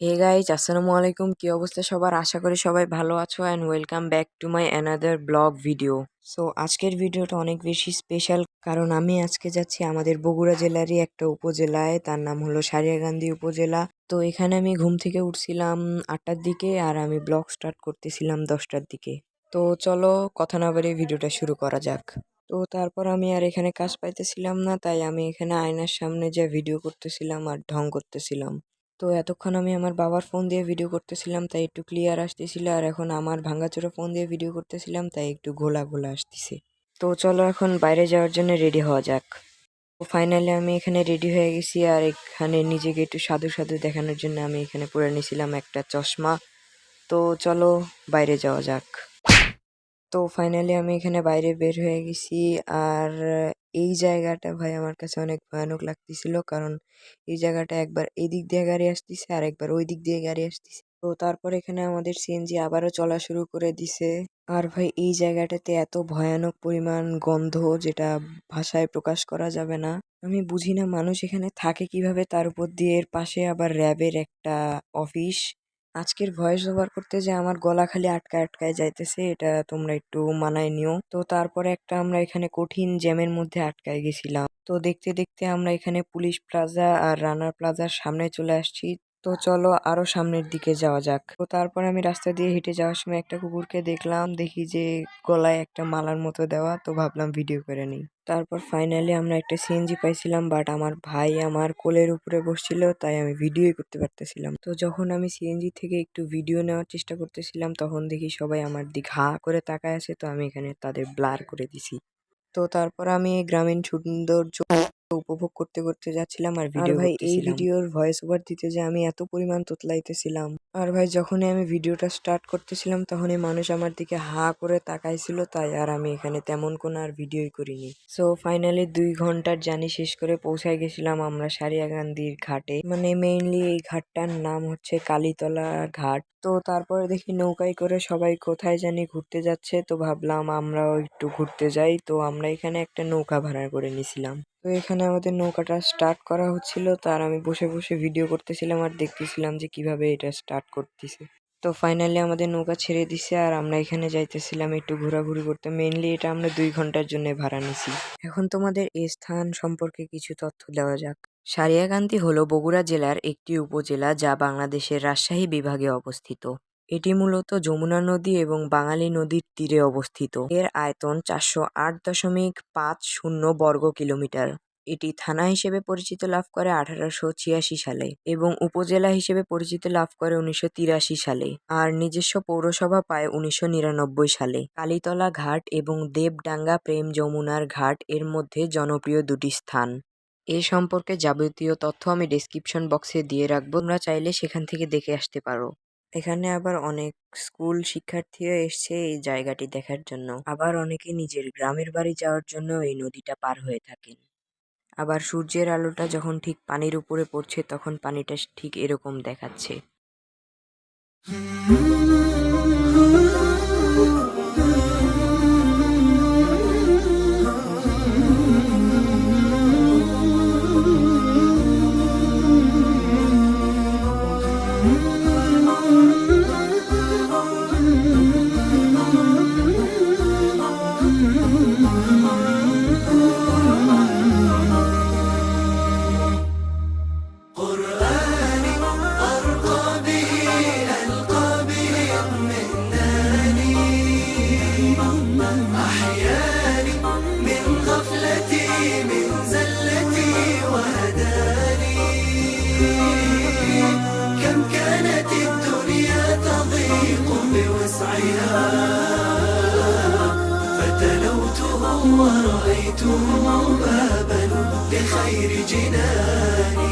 Hey guys আসসালামু আলাইকুম। কি অবস্থা সবার? আশা করি সবাই ভালো আছো and welcome back to my another blog video so আজকের ভিডিওটা অনেক বেশি স্পেশাল কারণ আমি আজকে যাচ্ছি আমাদের বগুড়া জেলারই একটা উপজেলায়। তার নাম হলো সারিয়াকান্দি উপজেলা। তো এখানে আমি ঘুম থেকে উঠছিলাম আটটার দিকে আর আমি ব্লগ স্টার্ট করতেছিলাম দশটার দিকে। তো চলো কথা না বাড়িয়ে ভিডিওটা শুরু করা যাক। তো তারপর আমি আর এখানে কাজ পাইতেছিলাম না, তাই আমি এখানে আয়নার সামনে যে ভিডিও করতেছিলাম আর ঢং করতেছিলাম। তো এতক্ষণ আমি আমার বাবার ফোন দিয়ে ভিডিও করতেছিলাম, তাই একটু ক্লিয়ার আসতেছিল আর এখন আমার ভাঙাচোরা ফোন দিয়ে ভিডিও করতেছিলাম, তাই একটু ঘোলা ঘোলা আসতেছে। তো চলো এখন বাইরে যাওয়ার জন্য রেডি হওয়া যাক। তো ফাইনালি আমি এখানে রেডি হয়ে গেছি আর এখানে নিজেকে একটু সাধু সাধু দেখানোর জন্য আমি এখানে পরে নিয়েছিলাম একটা চশমা। তো চলো বাইরে যাওয়া যাক। তো ফাইনালি আমি এখানে বাইরে বের হয়ে গেছি আর এই জায়গাটা ভাই আমার কাছে অনেক ভয়ানক লাগতেছিল। কারণ এই জায়গাটা একবার এদিক দিয়ে গাড়ি আসতেছে, আর একবার ওই দিক দিয়ে গাড়ি আসতেছে। তো তারপর এখানে আমাদের সিএনজি আবারও চলা শুরু করে দিছে। আর ভাই এই জায়গাটাতে এত ভয়ানক পরিমাণ গন্ধ যেটা ভাষায় প্রকাশ করা যাবে না। আমি বুঝি না মানুষ এখানে থাকে কীভাবে, তার উপর দিয়ে এর পাশে আবার র্যাবের একটা অফিস। আজকের ভয়েস ওভার করতে যে আমার গলা খালি আটকায় আটকায় যাইতেছে, এটা তোমরা একটু মানায় নিও। তো তারপরে একটা আমরা এখানে কঠিন জ্যামের মধ্যে আটকায় গেছিলাম। তো দেখতে দেখতে আমরা এখানে পুলিশ প্লাজা আর রানার প্লাজার সামনে চলে আসছি। তো চলো আরও সামনের দিকে যাওয়া যাক। তো তারপর আমি রাস্তা দিয়ে হেঁটে যাওয়ার সময় একটা কুকুরকে দেখলাম, দেখি যে গলায় একটা মালার মতো দেওয়া, তো ভাবলাম ভিডিও করে নিই। তারপর ফাইনালি আমরা একটা সিএনজি পাইছিলাম বাট আমার ভাই আমার কোলের উপরে বসছিল, তাই আমি ভিডিওই করতে পারতেছিলাম। তো যখন আমি সিএনজি থেকে একটু ভিডিও নেওয়ার চেষ্টা করতেছিলাম, তখন দেখি সবাই আমার দিক হা করে তাকায় আছে, তো আমি এখানে তাদের ব্লার করে দিছি। তো তারপর আমি গ্রামীণ সৌন্দর্য উপভোগ করতে করতে যাচ্ছিলাম আর ভিডিও ভাই এই ভিডিওর ভয়েস ওভার দিতে যে আমি এত পরিমাণ তোতলাইতেছিলাম। আর ভাই যখনই আমি ভিডিওটা স্টার্ট করতেছিলাম তখনই মানুষ আমার দিকে হা করে তাকাইছিল তাই আর আমি এখানে তেমন কোনো আর ভিডিওই করিনি। সো ফাইনালি দুই ঘণ্টার জানি শেষ করে পৌঁছায় গেছিলাম আমরা সারিয়াকান্দির ঘাটে। মানে মেইনলি এই ঘাটটার নাম হচ্ছে কালীতলা ঘাট। তো তারপরে দেখি নৌকায় করে সবাই কোথায় জানি ঘুরতে যাচ্ছে তো ভাবলাম আমরাও একটু ঘুরতে যাই। তো আমরা এখানে একটা নৌকা ভাড়া করে নিছিলাম। তো এখানে আমাদের নৌকাটা স্টার্ট করা হচ্ছিল। তার আমি বসে বসে ভিডিও করতেছিলাম আর দেখতেছিলাম যে কীভাবে এটা স্টার্ট করতেছে। তো ফাইনালি আমাদের নৌকা ছেড়ে দিছে আর আমরা এখানে যাইতেছিলাম একটু ঘোরাঘুরি করতে। মেইনলি এটা আমরা দুই ঘণ্টার জন্য ভাড়া নিছি। এখন তোমাদের এই স্থান সম্পর্কে কিছু তথ্য দেওয়া যাক। সারিয়াকান্দি হল বগুড়া জেলার একটি উপজেলা যা বাংলাদেশের রাজশাহী বিভাগে অবস্থিত। এটি মূলত যমুনা নদী এবং বাঙালি নদীর তীরে অবস্থিত। এর আয়তন চারশো আট দশমিক পাঁচ শূন্য বর্গ কিলোমিটার। এটি থানা হিসেবে পরিচিত লাভ করে আঠারোশো ছিয়াশি সালে এবং উপজেলা হিসেবে পরিচিত লাভ করে উনিশশো তিরাশি সালে আর নিজস্ব পৌরসভা পায় উনিশশো নিরানব্বই সালে। কালীতলা ঘাট এবং দেবডাঙ্গা প্রেম যমুনার ঘাট এর মধ্যে জনপ্রিয় দুটি স্থান। এ সম্পর্কে যাবতীয় তথ্য আমি ডেসক্রিপশন বক্সে দিয়ে রাখব। তোমরা চাইলে সেখান থেকে দেখে আসতে পারো। এখানে আবার অনেক স্কুল শিক্ষার্থীও এসছে এই জায়গাটি দেখার জন্য। আবার অনেকে নিজের গ্রামের বাড়ি যাওয়ার জন্য এই নদীটা পার হয়ে থাকেন। আবার সূর্যের আলোটা যখন ঠিক পানির উপরে পড়ছে, তখন পানিটা ঠিক এরকম দেখাচ্ছে। ورأيته بابا لخير جناني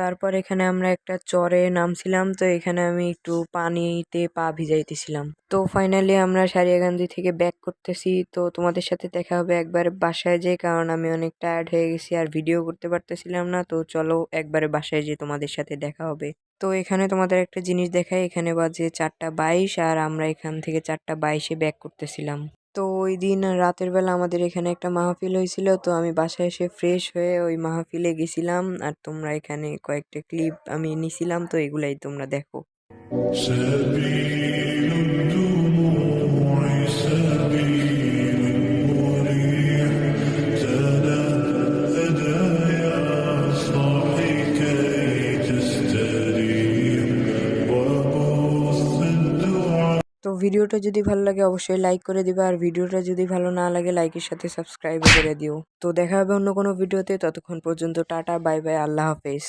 তারপর এখানে আমরা একটা চরে নামছিলাম তো এখানে আমি একটু পানিতে পা ভিজাইতেছিলাম তো ফাইনালি আমরা সারিয়াকান্দি থেকে ব্যাক করতেছি তো তোমাদের সাথে দেখা হবে একবার বাসায় যেয়ে কারণ আমি অনেক টায়ার্ড হয়ে গেছি আর ভিডিও করতে পারতেছিলাম না তো চলো একবারে বাসায় যেয়ে তোমাদের সাথে দেখা হবে তো এখানে তোমাদের একটা জিনিস দেখাই এখানে বাজে চারটা বাইশ আর আমরা এখান থেকে চারটা বাইশে ব্যাক করতেছিলাম তো ওই দিন রাতের বেলা আমাদের এখানে একটা মাহফিল হয়েছিল, তো আমি বাসায় এসে ফ্রেশ হয়ে ওই মাহফিলে গেছিলাম। আর তোমরা এখানে কয়েকটা ক্লিপ আমি নিছিলাম, তো এগুলাই তোমরা দেখো। ভিডিওটা যদি ভালো লাগে অবশ্যই লাইক করে দিবে। আর ভিডিওটা যদি ভালো না লাগে লাইকের সাথে সাবস্ক্রাইব করে দিও। তো দেখা হবে অন্য কোনো ভিডিওতে। ততক্ষণ পর্যন্ত টাটা বাই বাই আল্লাহ হাফেজ।